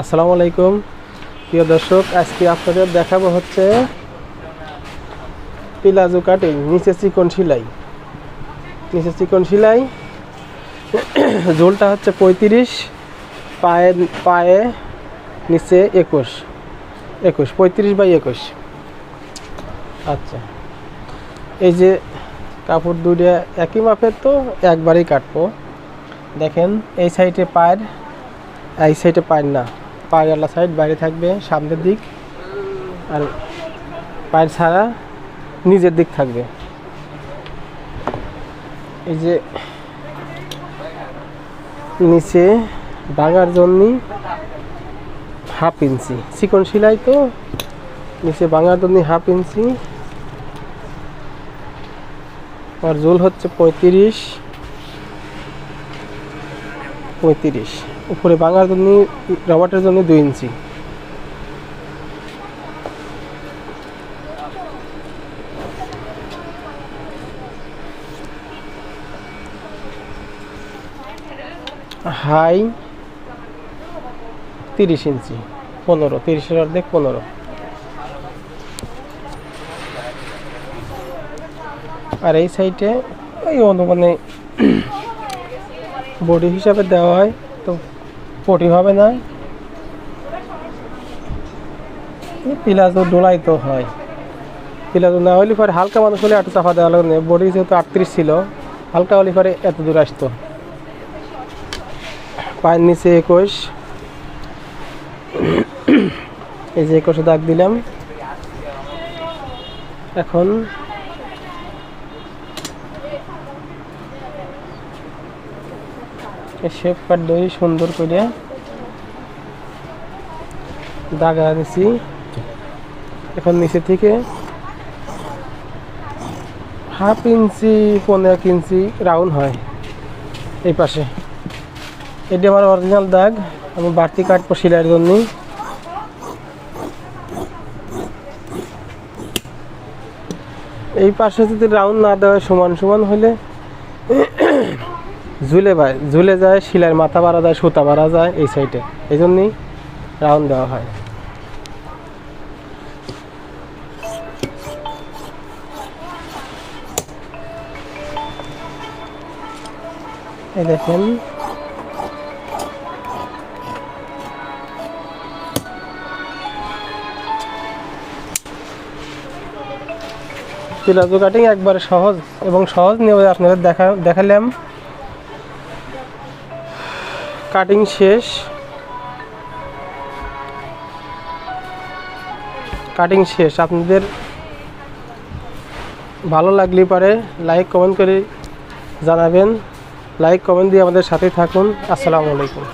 আসসালামু আলাইকুম। প্রিয় দর্শক, আজকে আপনাদের দেখাবো হচ্ছে পিলাজো কাটিং নিচে চিকন সেলাই। নিচে চিকন সেলাই, ঝোলটা হচ্ছে পঁয়ত্রিশ, পায়ে পায়ে নিচে একুশ একুশ, পঁয়ত্রিশ বাই একুশ। আচ্ছা এই যে কাপড় দুটো একই মাপের তো, একবারই কাটবো। দেখেন, এই সাইডে পায়ের, এই সাইডে পায়ের না। পায়েরওয়ালা সাইড বাইরে থাকবে, সামনের দিক। আর পায়ের ছাড়া নিজের দিক থাকবে। এই যে নিচে বাঙার জন্য হাফ ইঞ্চি। চিকন সেলাই তো, নিচে বাঙার জন্য হাফ ইঞ্চি। আর জোল হচ্ছে পঁয়ত্রিশ পঁয়ত্রিশ। উপরে বাঙার জন্য রবার্টের জন্য দুই ইঞ্চি। হাই, তিরিশ ইঞ্চি, পনেরো, তিরিশের অর্ধেক পনেরো। আর এই সাইডে ওই অনুমানে বডি হিসাবে দেওয়া হয়, তো পটি হবে না। পিলাজো ডোলাই তো হয়। পিলাজো না হলে পরে হালকা মানুষ হলে একটু চাপা দেওয়া লাগে। বডি যেহেতু আটত্রিশ ছিল, হালকা হলে পরে এত দূর আসতো। পায়ের নিচে একুশ। এই যে একুশে দাগ দিলাম। এখন শেপ কাট দই সুন্দর করে দাগা দিছি। এখন নিচে থেকে হাফ ইঞ্চি, পনেরো ইঞ্চি রাউন্ড হয় এই পাশে। এটি আমার অরিজিনাল দাগ, আমি বাড়তি কাটবো সেলাইয়ের জন্য এই পাশে যদি রাউন্ড না দেওয়া সমান সমান হলে ঝুলে ভাই, ঝুলে যায়, শিলার মাথা বাড়া যায়, সুতা বাড়া যায় এই সাইডে এই জন্যই রাউন্ড দেওয়া হয়। এই দেখেন। পিলাজো কাটিং একবারে সহজ এবং সহজ নিয়ে আপনাদের দেখা দেখালাম। কাটিং শেষ। কাটিং শেষ। আপনাদের ভালো লাগলে পারে লাইক, কমেন্ট করে জানাবেন। লাইক, কমেন্ট দিয়ে আমাদের সাথে থাকুন। আসসালামু আলাইকুম।